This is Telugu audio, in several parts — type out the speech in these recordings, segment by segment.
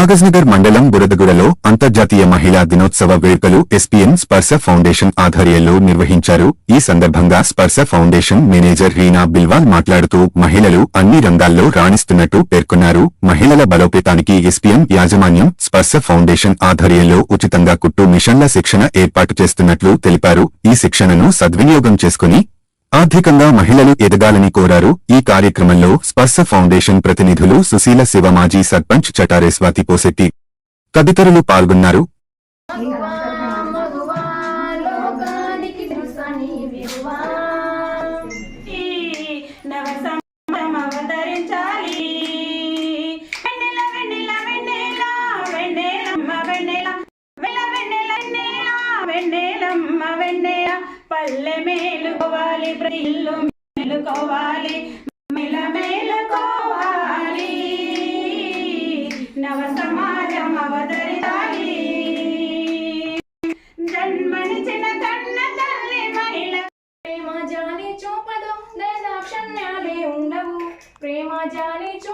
కాగజ్నగర్ మండలం బురదగుడలో అంతర్జాతీయ మహిళా దినోత్సవ వేడుకలు ఎస్పీఎన్ స్పర్శ ఫౌండేషన్ ఆధ్వర్యంలో నిర్వహించారు. ఈ సందర్భంగా స్పర్శ ఫౌండేషన్ మేనేజర్ రీనా బిల్వాల్ మాట్లాడుతూ మహిళలు అన్ని రంగాల్లో రాణిస్తున్నట్టు పేర్కొన్నారు. మహిళల బలోపేతానికి ఎస్పీఎం యాజమాన్యం స్పర్శ ఫౌండేషన్ ఆధ్వర్యంలో ఉచితంగా కుట్టు మిషన్ల శిక్షణ ఏర్పాటు చేస్తున్నట్లు తెలిపారు. ఈ శిక్షణను సద్వినియోగం చేసుకుని ఆర్థికంగా మహిళలు ఎదగాలని కోరారు. ఈ కార్యక్రమంలో స్పర్శ ఫౌండేషన్ ప్రతినిధులు సుశీల శివ మాజీ సర్పంచ్ చటారే స్వాతి పోసెట్టి తదితరులు పాల్గొన్నారు.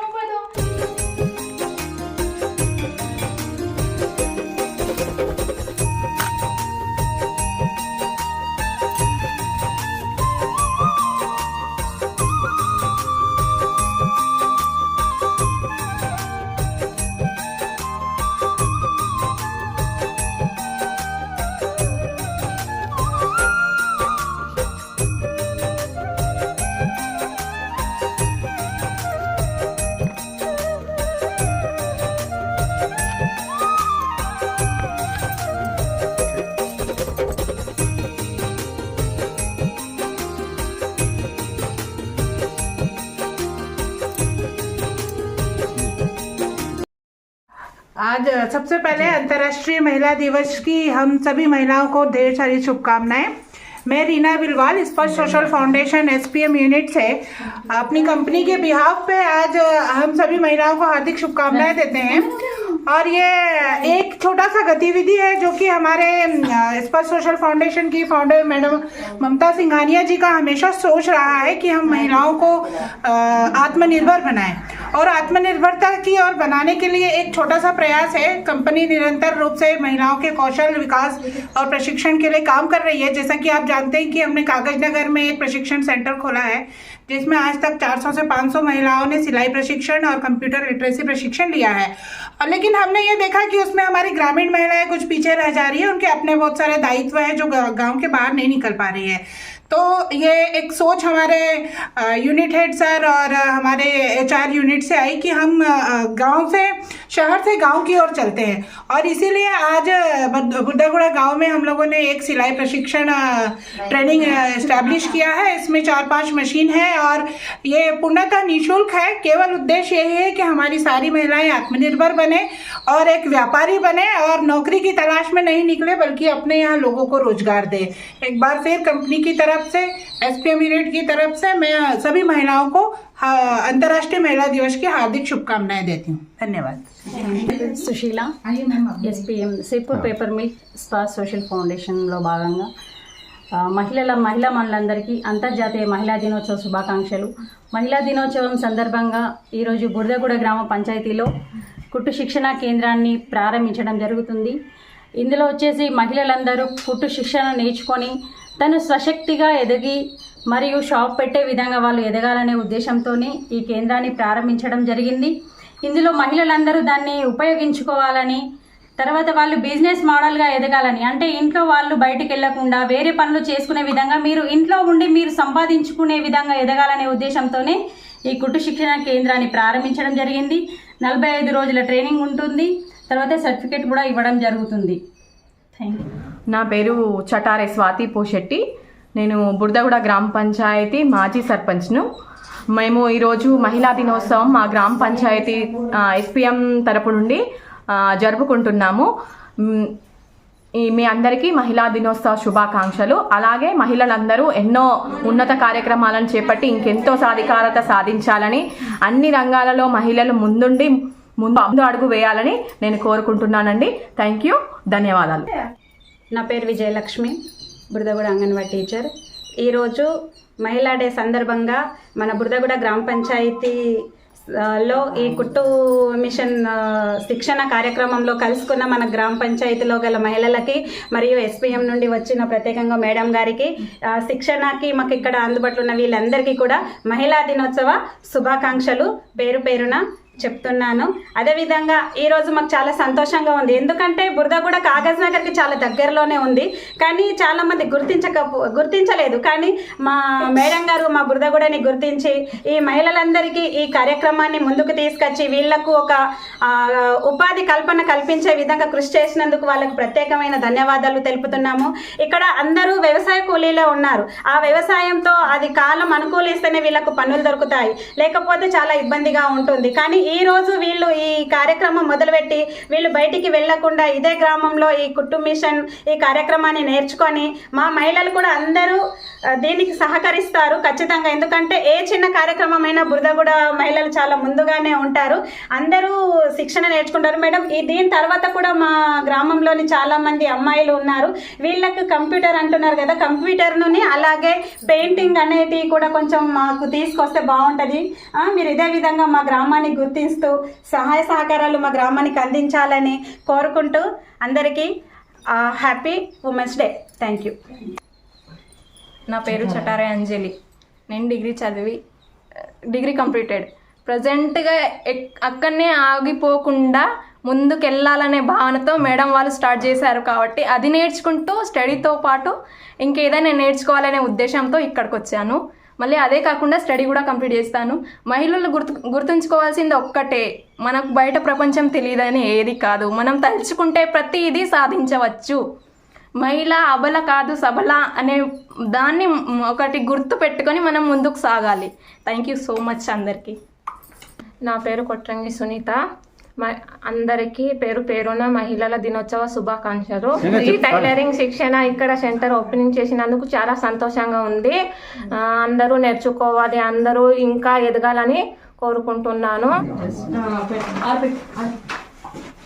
no puedo. आज सबसे पहले अंतर्राष्ट्रीय महिला दिवस की हम सभी महिलाओं को ढेर सारी शुभकामनाएँ। मैं रीना बिलवाल स्पर्श सोशल फाउंडेशन एसपीएम यूनिट से अपनी कंपनी के बिहाफ पे आज हम सभी महिलाओं को हार्दिक शुभकामनाएँ देते हैं। और ये एक छोटा सा गतिविधि है जो कि हमारे स्पर्श सोशल फाउंडेशन की फाउंडर मैडम ममता सिंघानिया जी का हमेशा सोच रहा है कि हम महिलाओं को आत्मनिर्भर बनाएँ। और आत्मनिर्भरता की और बनाने के लिए एक छोटा सा प्रयास है। कंपनी निरंतर रूप से महिलाओं के कौशल विकास और प्रशिक्षण के लिए काम कर रही है। जैसा कि आप जानते हैं कि हमने कागज़ नगर में एक प्रशिक्षण सेंटर खोला है। जिसमें आज तक 400 से 500 महिलाओं ने सिलाई प्रशिक्षण और कंप्यूटर लिटरेसी प्रशिक्षण लिया है। और लेकिन हमने ये देखा कि उसमें हमारी ग्रामीण महिलाएँ कुछ पीछे रह जा रही है, उनके अपने बहुत सारे दायित्व है जो गाँव के बाहर नहीं निकल पा रही है। तो ये एक सोच हमारे यूनिट हेड सर और हमारे एचआर यूनिट से आई कि हम गाँव से, शहर से गाँव की ओर चलते हैं। और इसीलिए आज बुद्धागुड़ा गाँव में हम लोगों ने एक सिलाई प्रशिक्षण ट्रेनिंग इस्टेब्लिश किया है। इसमें चार पाँच मशीन है और ये पूर्णतः निःशुल्क है। केवल उद्देश्य यही है कि हमारी सारी महिलाएँ आत्मनिर्भर बने और एक व्यापारी बने और नौकरी की तलाश में नहीं निकले, बल्कि अपने यहाँ लोगों को रोज़गार दे। एक बार फिर कंपनी की तरफ से एसपीएम यूनिट की तरफ से मैं सभी महिलाओं को हाँ, अंतर्राष्ट्रीय महिला दिवस की हार्दिक शुभकामनाएं देती हूँ धन्यवाद Sushila SPM Sirpur paper mills spa social ఫౌండేషన్లో భాగంగా ఆ, మహిళల మహిళా మనులందరికీ అంతర్జాతీయ మహిళా దినోత్సవ శుభాకాంక్షలు మహిళా దినోత్సవం సందర్భంగా ఈరోజు బురదగూడ గ్రామ పంచాయతీలో కుట్టు శిక్షణ కేంద్రాన్ని ప్రారంభించడం జరుగుతుంది ఇందులో వచ్చేసి మహిళలందరూ కుట్టు శిక్షణ నేర్చుకొని తను స్వశక్తిగా ఎదిగి మరియు షాప్ పెట్టే విధంగా వాళ్ళు ఎదగాలనే ఉద్దేశంతోనే ఈ కేంద్రాన్ని ప్రారంభించడం జరిగింది. ఇందులో మహిళలందరూ దాన్ని ఉపయోగించుకోవాలని తర్వాత వాళ్ళు బిజినెస్ మోడల్గా ఎదగాలని అంటే ఇంట్లో వాళ్ళు బయటికి వెళ్ళకుండా వేరే పనులు చేసుకునే విధంగా మీరు ఇంట్లో ఉండి మీరు సంపాదించుకునే విధంగా ఎదగాలనే ఉద్దేశంతోనే ఈ కుట్టు శిక్షణ కేంద్రాన్ని ప్రారంభించడం జరిగింది. నలభై ఐదు రోజుల ట్రైనింగ్ ఉంటుంది. తర్వాత సర్టిఫికేట్ కూడా ఇవ్వడం జరుగుతుంది. థ్యాంక్ యూ నా పేరు చటారే స్వాతి పోషెట్టి నేను బురదగూడ గ్రామ పంచాయతీ మాజీ సర్పంచ్ను. మేము ఈరోజు మహిళా దినోత్సవం మా గ్రామ పంచాయతీ ఎస్పీఎం తరపు నుండి జరుపుకుంటున్నాము. మీ అందరికీ మహిళా దినోత్సవ శుభాకాంక్షలు. అలాగే మహిళలందరూ ఎన్నో ఉన్నత కార్యక్రమాలను చేపట్టి ఇంకెంతో సాధికారత సాధించాలని అన్ని రంగాలలో మహిళలు ముందుండి ముందు ముందు అడుగు వేయాలని నేను కోరుకుంటున్నానండి. Thank you. ధన్యవాదాలు. నా పేరు విజయలక్ష్మి బురదగూడ అంగన్వాడీ టీచర్. ఈరోజు మహిళా డే సందర్భంగా మన బురదగూడ గ్రామ పంచాయతీ లో ఈ కుట్టు మిషన్ శిక్షణ కార్యక్రమంలో కలుసుకున్న మన గ్రామ పంచాయతీలో గల మహిళలకి మరియు ఎస్పీఎం నుండి వచ్చిన ప్రత్యేకంగా మేడం గారికి శిక్షణకి మాకు ఇక్కడ అందుబాటులో ఉన్న వీళ్ళందరికీ కూడా మహిళా దినోత్సవ శుభాకాంక్షలు. పేరు పేరున చెప్తున్నాను. అదేవిధంగా ఈరోజు మాకు చాలా సంతోషంగా ఉంది. ఎందుకంటే బురదగూడ కాగజ్ నగర్కి చాలా దగ్గరలోనే ఉంది. కానీ చాలామంది గుర్తించక గుర్తించలేదు. కానీ మా మేడం గారు మా బురదగూడని గుర్తించి ఈ మహిళలందరికీ ఈ కార్యక్రమాన్ని ముందుకు తీసుకొచ్చి వీళ్ళకు ఒక ఉపాధి కల్పన కల్పించే విధంగా కృషి చేసినందుకు వాళ్ళకు ప్రత్యేకమైన ధన్యవాదాలు తెలుపుతున్నాము. ఇక్కడ అందరూ వ్యవసాయ కూలీలో ఉన్నారు. ఆ వ్యవసాయంతో అది కాలం అనుకూలిస్తేనే వీళ్ళకు పనులు దొరుకుతాయి. లేకపోతే చాలా ఇబ్బందిగా ఉంటుంది. కానీ ఈ రోజు వీళ్ళు ఈ కార్యక్రమం మొదలుపెట్టి వీళ్ళు బయటికి వెళ్ళకుండా ఇదే గ్రామంలో ఈ కుట్టు మిషన్ ఈ కార్యక్రమాన్ని నేర్చుకొని మా మహిళలు కూడా అందరూ దీనికి సహకరిస్తారు ఖచ్చితంగా. ఎందుకంటే ఏ చిన్న కార్యక్రమమైనా బురదగూడ మహిళలు చాలా ముందుగానే ఉంటారు. అందరూ శిక్షణ నేర్చుకుంటారు. మేడం ఈ దీని తర్వాత కూడా మా గ్రామంలోని చాలా మంది అమ్మాయిలు ఉన్నారు. వీళ్ళకి కంప్యూటర్ అంటున్నారు కదా కంప్యూటర్ అలాగే పెయింటింగ్ అనేటివి కూడా కొంచెం మాకు తీసుకొస్తే బాగుంటుంది. మీరు ఇదే విధంగా మా గ్రామాన్ని గుర్తిస్తూ సహాయ సహకారాలు మా గ్రామానికి అందించాలని కోరుకుంటూ అందరికీ happy women's day. Thank you. నా పేరు చటారే అంజలి. నేను డిగ్రీ చదివి డిగ్రీ కంప్లీటెడ్. ప్రజెంట్గా ఎక్- అక్కడనే ఆగిపోకుండా ముందుకెళ్ళాలనే భావనతో మేడం వాళ్ళు స్టార్ట్ చేశారు కాబట్టి అది నేర్చుకుంటూ స్టడీతో పాటు ఇంకేదైనా నేర్చుకోవాలనే ఉద్దేశంతో ఇక్కడికి వచ్చాను మళ్ళీ అదే కాకుండా స్టడీ కూడా కంప్లీట్ చేస్తాను. మహిళలు గుర్తు గుర్తుంచుకోవాల్సింది ఒక్కటే మనకు బయట ప్రపంచం తెలియదని ఏది కాదు. మనం తలుచుకుంటే ప్రతిదీ సాధించవచ్చు. మహిళ అబల కాదు సబల అనే దాన్ని ఒకటి గుర్తు పెట్టుకొని మనం ముందుకు సాగాలి. థ్యాంక్ యూ సో మచ్ అందరికీ. నా పేరు కొట్రంగి సునీత. అందరికీ పేరు పేరున మహిళల దినోత్సవ శుభాకాంక్షలు. ఈ టైలరింగ్ శిక్షణ ఇక్కడ సెంటర్ ఓపెనింగ్ చేసినందుకు చాలా సంతోషంగా ఉంది. అందరూ నేర్చుకోవాలి అందరూ ఇంకా ఎదగాలని కోరుకుంటున్నాను.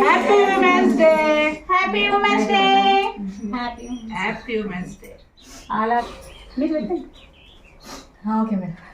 happy women's day happy women's day happy women's day అలా ఓకే మేడం